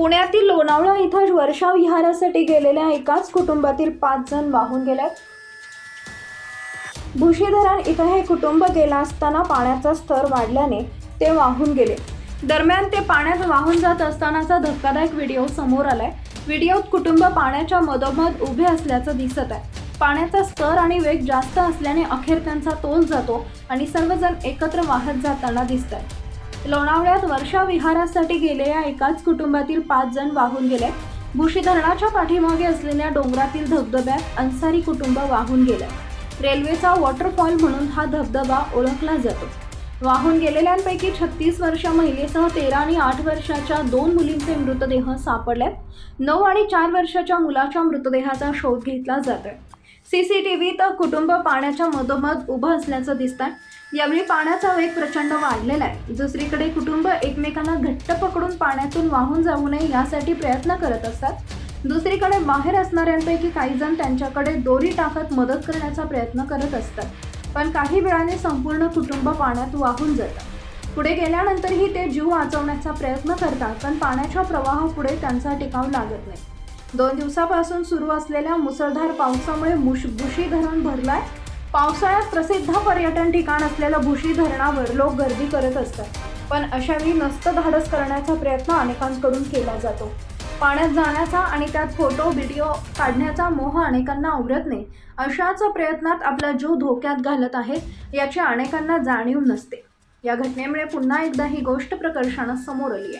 पुण्यातील लोणावळा इथं वर्षा विहारासाठी गेलेल्या एकाच कुटुंबातील पाच जण वाहून गेल्यात. भुशी इथं हे कुटुंब गेला असताना पाण्याचा स्तर वाढल्याने ते वाहून गेले. दरम्यान ते पाण्यात वाहून जात असतानाचा धक्कादायक व्हिडिओ समोर आलाय. व्हिडिओत कुटुंब पाण्याच्या मधोमध उभे असल्याचं दिसत आहे. पाण्याचा स्तर आणि वेग जास्त असल्याने अखेर त्यांचा तोल जातो आणि सर्वजण एकत्र वाहत जाताना दिसत आहेत लोणावळ्यात वर्षा विहारासाठी गेलेल्या एकाच कुटुंबातील पाच जण वाहून गेले. भुशी धरणाच्या पाठीमागे असलेल्या डोंगरातील धबधब्यात अन्सारी कुटुंब वाहून गेलं. रेल्वेचा वॉटरफॉल म्हणून हा धबधबा ओळखला जातो. वाहून गेलेल्यांपैकी छत्तीस वर्ष महिलेसह तेरा आणि आठ वर्षाच्या दोन मुलींचे मृतदेह सापडले. नऊ आणि चार वर्षाच्या मुलाच्या मृतदेहाचा शोध घेतला जातोय. सीसीटीव्हीत कुटुंब पाण्याच्या मधोमध उभं असल्याचं दिसतंय. यावेळी पाण्याचा वेग प्रचंड वाढलेला आहे. दुसरीकडे कुटुंब एकमेकांना घट्ट पकडून पाण्यातून वाहून जाऊ नये यासाठी प्रयत्न करत असतात. दुसरीकडे बाहेर असणाऱ्यांपैकी काही जण त्यांच्याकडे दोरी टाकत मदत करण्याचा प्रयत्न करत असतात. पण काही वेळाने संपूर्ण कुटुंब पाण्यात वाहून जातं. पुढे गेल्यानंतरही ते जीव वाचवण्याचा प्रयत्न करतात पण पाण्याच्या प्रवाहापुढे त्यांचा टिकाव लागत नाही. दोन दिवसापासून सुरू असलेल्या मुसळधार पावसामुळे मुश भुशी धरण भरलाय. पावसाळ्यात प्रसिद्ध पर्यटन ठिकाण असलेलं भुशी धरणावर लोक गर्दी करत असतात. पण अशावेळी नसतं धाडस करण्याचा प्रयत्न अनेकांकडून केला जातो. पाण्यात जाण्याचा आणि त्यात फोटो व्हिडिओ काढण्याचा मोह अनेकांना आवरत नाही. अशाच प्रयत्नात आपला जीव धोक्यात घालत आहे याची अनेकांना जाणीव नसते. या घटनेमुळे पुन्हा एकदा ही गोष्ट प्रकर्षानं समोर आली आहे.